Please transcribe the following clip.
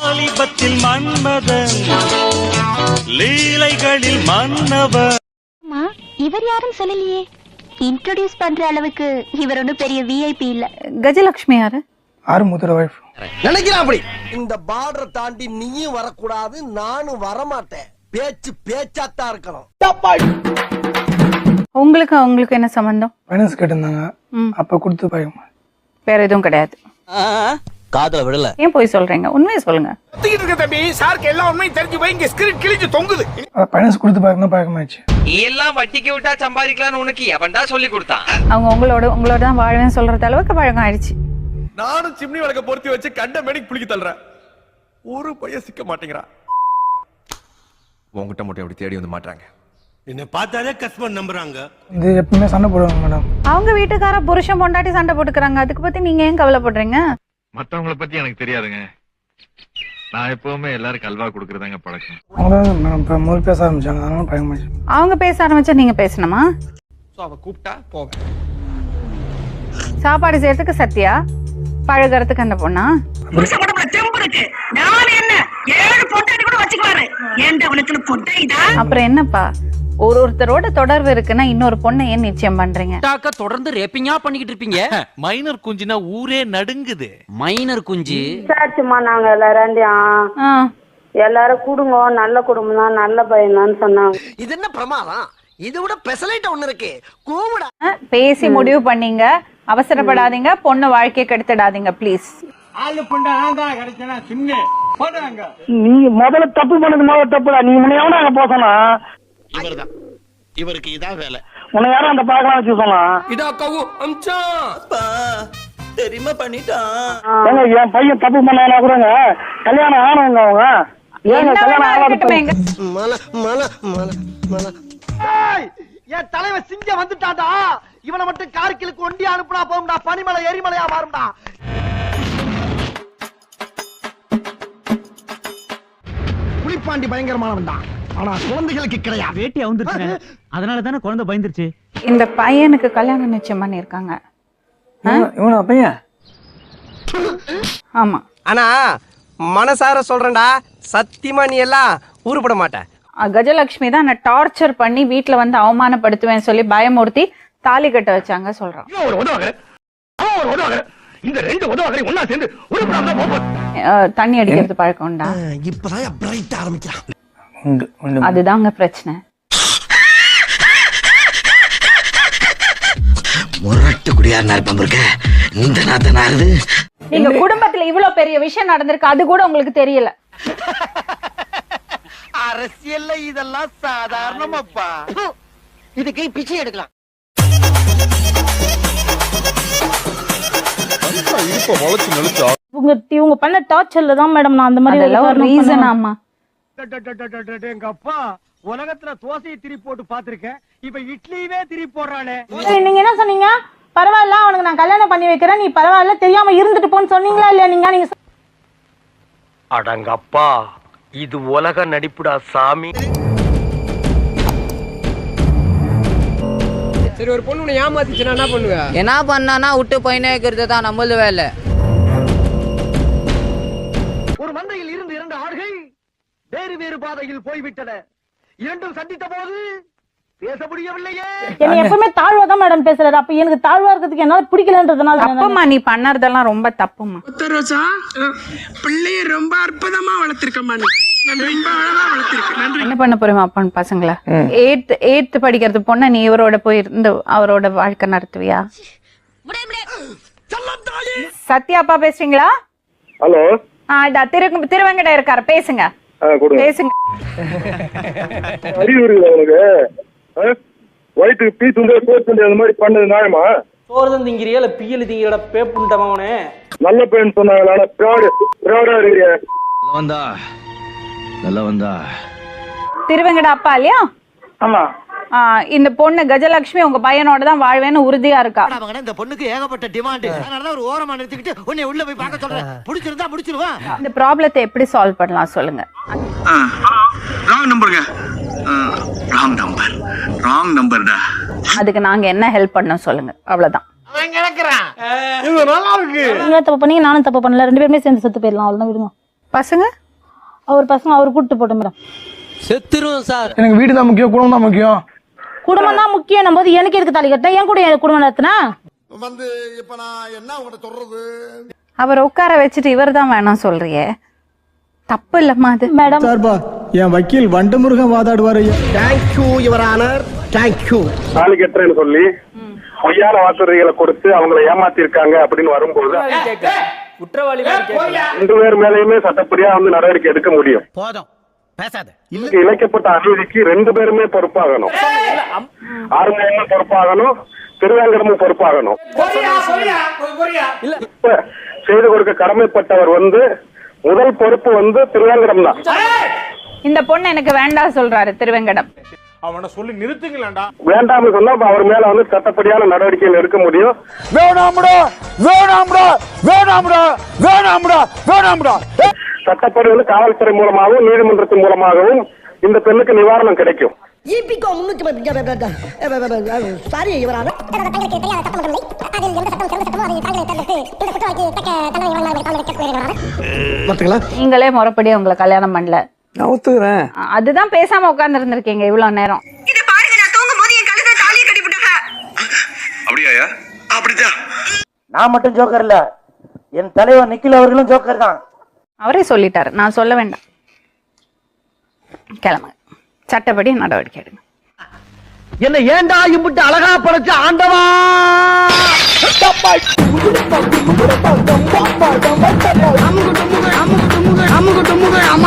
வாலிபத்தில் மன்மதன் லீலைகளில் மன்னவன் அம்மா இவர் யாரும் சொல்லலையே. இன்ட்ரோடியூஸ் பண்ற அளவுக்கு இவர் ஒன்றும் பெரிய விஐபி இல்ல. கஜலட்சுமி யாரு? ஆறுமுகத்தோட ஒய்ஃப் நினைக்கிறான் அப்படி. இந்த பார்டரை தாண்டி நீயும் வரக்கூடாது நானும் வரமாட்டேன். பேச்சு பேச்சாத்தான் இருக்கணும். உங்களுக்கு அவங்களுக்கு என்ன சம்பந்தம்? ஃபைனான்ஸ் கேட்டிருந்தாங்க. அப்போ கொடுத்து பழக்கம் வேற எதுவும் கிடையாது. காதல விடல. ஏன் போய் சொல்றீங்க? உண்மையை சொல்லுங்க. ஃபைனான்ஸ் கொடுத்து பழக்கம் தான் பழக்கமாயிடுச்சு எல்லாம் வட்டிக்கு விட்டா சம்பாதிக்கலாம்னு உனக்கு எவன்டா சொல்லி கொடுத்தான். அவங்க உங்களோட உங்களோட தான் வாழ்வேன்னு சொல்றது அளவுக்கு பழக்கம் ஆயிடுச்சு. நானும் சிம்னி வழக்க பொருத்தி வச்சு கண்ட மேனிக்கு புளிக்க தள்ளுறேன். ஒரு பையன் சிக்க மாட்டேங்கிறான். உங்ககிட்ட மட்டும் எப்படி தேடி வந்து மாட்டாங்க என்னை பார்த்தாலே கஸ்டமர் நம்புறாங்க. இது எப்பவுமே சண்டை போடுவாங்க மேடம். அவங்க வீட்டுக்கார புருஷன் பொண்டாட்டி சண்டை போட்டுக்கிறாங்க. அதுக்கு பத்தி நீங்க ஏன் கவலைப்படுறீங்க? மத்தவங்கள பத்தி எனக்கு தெரியாதுங்க. நான் எப்பவுமே எல்லாரும் கல்வா கொடுக்கறதாங்க பழக்கம். அவங்க பேச ஆரம்பிச்சாங்க அதனால பழக்கமாயிடுச்சு அவங்க பேச ஆரம்பிச்சா நீங்க பேசணுமா? ஸோ அவ கூப்பிட்டா போவேன். சாப்பாடு செய்யறதுக்கு சத்யா பழகுறதுக்கு அந்த பொண்ணா? அப்புறம் என்னப்பா? ஒரு ஒருத்தரோட தொடர்பு இருக்குன்னா இன்னொரு பொண்ணை ஏன் நிச்சயம் பண்றீங்க? டாக்க தொடர்ந்து ரேப்பிங்கா பண்ணிக்கிட்டு இருப்பீங்க. மைனர் குஞ்சுனா ஊரே நடுங்குது. மைனர் குஞ்சு. விசாரிச்சுமா நாங்க எல்லாரும் ஆ, எல்லாரும் குடுங்க நல்ல குடும்பம் தான் நல்ல பையன் தான் சொன்னாங்க. இது என்ன பிரமாதம்? இது விட பெசலைட் ஒண்ணு இருக்கு. கூவிடா. ஆ, பேசி முடிவு பண்ணீங்க. அவசரப்படாதீங்க. பொண்ணு வாழ்க்கையை கெடுத்துடாதீங்க ப்ளீஸ் நீங்க முதல்ல தப்பு பண்ணது முதல்ல தப்புடா. நீ முன்ன எவனா அங்க போக சொன்னா இவர்தான் இவருக்கு இதான் வேலை. உன்னை யாரும் அந்த பார்க்கலாம் வச்சு சொன்னா? இதா கவு அம்சா தெரியுமா பண்ணிட்டான். என் பையன் தப்பு பண்ணானா கூடங்க? கல்யாணம் ஆனவங்க அவங்க. ஏங்க கல்யாணம் வேணா இருக்கட்டுமே எங்க ஆகாத மல மல மல மல என் தலைவன் சிங்கம் வந்துட்டாடா இவனை மட்டும் கார்கிலுக்கு ஒண்டி அனுப்புனா போகும்டா. பனிமலை எரிமலையா மாறும்டா. புலிப்பாண்டி பயங்கரமானவன்டா. ஆனா குழந்தைகளுக்கு கிடையாது. வேட்டி அவுந்துருச்சு அதனால தானே குழந்தை பயந்துருச்சு? இந்த பையனுக்கு கல்யாணம் நிச்சயம் பண்ணிருக்காங்க இவனா பையன்? ஆமா. ஆனா மனசார சொல்றேன்டா. சத்தியமா நீ எல்லாம் உருப்பட மாட்ட. அ, கஜலட்சுமி தான் நான் டார்ச்சர் பண்ணி வீட்ல வந்து அவமானப்படுத்துவேன்னு சொல்லி பயமுறுத்தி தாலி கட்ட வச்சாங்க சொல்றான். இந்த ரெண்டு சேர்ந்து தண்ணி அடிக்கிறது பழக்கம் உண்டா? இப்பதான் பிரைட் ஆரம்பிக்கிறான். அதுதாங்க பிரச்சனை. முரட்டு இருக்க இந்த நீங்க குடும்பத்துல இவ்வளவு பெரிய விஷயம் நடந்திருக்கு அது கூட உங்களுக்கு தெரியல. அரசியல்ல இதெல்லாம் சாதாரணமாப்பா. இதுக்கு பிச்சை எடுக்கலாம். இவங்க இவங்க பண்ண டார்ச்சர்ல தான் மேடம் நான் அந்த மாதிரி ஒரு ரீசன் ஆமா. எங்க அப்பா உலகத்துல தோசையை திரி போட்டு பாத்திருக்கேன் இப்ப இட்லியவே திரி போடுறானே. நீங்க என்ன சொன்னீங்க? பரவாயில்ல அவனுக்கு நான் கல்யாணம் பண்ணி வைக்கிறேன். நீ பரவாயில்ல தெரியாம இருந்துட்டு போன்னு சொன்னீங்களா இல்லையா நீங்க? நீங்க அடங்கப்பா இது உலக நடிப்புடா சாமி. சரி ஒரு பொண்ணு உன்னை ஏமாத்திச்சுனா என்ன பண்ணுவ? என்ன பண்ணானா விட்டு போயினே இருக்கிறது தான் நம்மளது வேலை. வேறு வேறு பாதையில் போய்விட்டன. இரண்டும் சந்தித்த போது பேச முடியவில்லையே. என்ன எப்பவுமே தாழ்வா தான் மேடம் பேசுறாரு. அப்ப எனக்கு தாழ்வா இருக்கிறதுக்கு என்னால பிடிக்கலன்றதுனால தப்புமா நீ பண்ணறதெல்லாம் ரொம்ப தப்புமா ரோசா பிள்ளைய ரொம்ப அற்புதமா வளர்த்திருக்கம்மா நீ. ரொம்ப அழகா வளர்த்திருக்க. நன்றி. என்ன பண்ண போறீங்க அப்பன் பசங்கள? எயித் எயித் படிக்கிறது பொண்ண நீ இவரோட போய் இருந்து அவரோட வாழ்க்கை நடத்துவியா? சத்யா அப்பா பேசுறீங்களா? ஹலோ. ஆ இதா திரு திருவங்கட இருக்காரு பேசுங்க. பேசுங்க. அறிவு இருக்குதா உனக்கு? வயிற்றுக்கு பீ துண்டு சோறு துண்டு அந்த மாதிரி பண்ணது நியாயமா? சோறு திங்கிறியா இல்ல பியல் திங்கிறடா பேப்புண்டவனே நல்ல பையன் சொன்னாங்களா ஆனா பிராடு பிராடா இருக்கிறிய? வந்தா நல்லா வந்தா திருவங்கட அப்பா இல்லையா? ஆமா. இந்த பொண்ணு கஜலட்சுமி உங்க பையனோட தான் வாழ்வேன்னு உறுதியா இருக்கா? இந்த பொண்ணுக்கு ஏகப்பட்ட டிமாண்ட் அதனாலதான் ஒரு ஓரமா நிறுத்திக்கிட்டு உன்னை உள்ள போய் பார்க்க சொல்றேன். பிடிச்சிருந்தா முடிச்சிருவான் இந்த ப்ராப்ளத்தை எப்படி சால்வ் பண்ணலாம் சொல்லுங்க. ராங் நம்பருங்க. Wrong number. ராங் நம்பர்டா. அதுக்கு நாங்க என்ன ஹெல்ப் பண்ணோம் சொல்லுங்க. அவ்வளவுதான். நீங்க தப்பு பண்ணீங்க நானும் தப்பு பண்ணல. ரெண்டு பேருமே சேர்ந்து செத்து போயிடலாம். அவ்வளவுதான் விடுங்க. பசங்க? அவர் பசங்க அவர் கூட்டு போட்டோம் மேடம். செத்துருவோம் சார். எனக்கு வீடு தான் முக்கியம் குடும்பம் தான் முக்கியம். குடும்பம் தான் முக்கியம் போது எனக்கு எதுக்கு தாலி கட்ட என் கூட என் குடும்பம் நடத்தினா? வந்து இப்ப நான் என்ன உங்கள்ட்ட சொல்றது? அவர் உட்கார வச்சுட்டு இவர் தான் வேணாம் சொல்றியே. தப்பு இல்லம்மா அது. மேடம். சார்பா என் வக்கீல் Vandamurugan வாதாடுவாரு thank you your honour thank you தாலி கட்டுறேன்னு சொல்லி பொய்யான வாக்குறுதிகளை கொடுத்து அவங்களை ஏமாத்திருக்காங்க அப்படின்னு வரும்போது குற்றவாளி ரெண்டு பேர் மேலயுமே சட்டப்படியா வந்து நடவடிக்கை எடுக்க முடியும். போதும். பேசாத. இங்க இழைக்கப்பட்ட அநீதிக்கு ரெண்டு பேருமே பொறுப்பாகணும். ஆறுமுகமும் பொறுப்பாகணும் திருவேங்கடமும் பொறுப்பாகணும். செய்து கொடுக்க கடமைப்பட்டவர் வந்து முதல் பொறுப்பு வந்து திருவேங்கடம் தான். இந்த பொண்ணு எனக்கு வேண்டாம் சொல்றாரு திருவெங்கடம். அவனை சொல்லி நிறுத்துங்களேன்டா. வேண்டாம்னு சொன்னா அவர் மேல வந்து சட்டப்படியான நடவடிக்கைகள் எடுக்க முடியும். வேணாம்டா வேணாம்டா வேணாம்டா வேணாம்டா வேணாம்டா. சட்டப்படி வந்து காவல்துறை மூலமாகவும் நீதிமன்றத்தின் மூலமாகவும் இந்த பெண்ணுக்கு நிவாரணம் கிடைக்கும். இபிகோ முன்னூத்தி சாரி பாத்துக்கலாம் நீங்களே முறைப்படி உங்களை கல்யாணம் பண்ணல. நான் ஒத்துக்கிறேன். அதுதான் பேசாம உட்கார்ந்து இருந்திருக்கீங்க இவ்வளவு நேரம் நான் மட்டும் ஜோக்கர் இல்ல. என் தலைவர் நிக்கில் அவர்களும் ஜோக்கர் தான். அவரே சொல்லிட்டாரு. நான் சொல்ல வேண்டாம். கிளம்புங்க. சட்டப்படி நடவடிக்கை எடுங்க. என்ன ஏன்டா இம்புட்டு அழகா படைச்ச ஆண்டவா? அம்முக்கு அம்முக்கு அம்முக்கு டும்முக்கு அம்மா.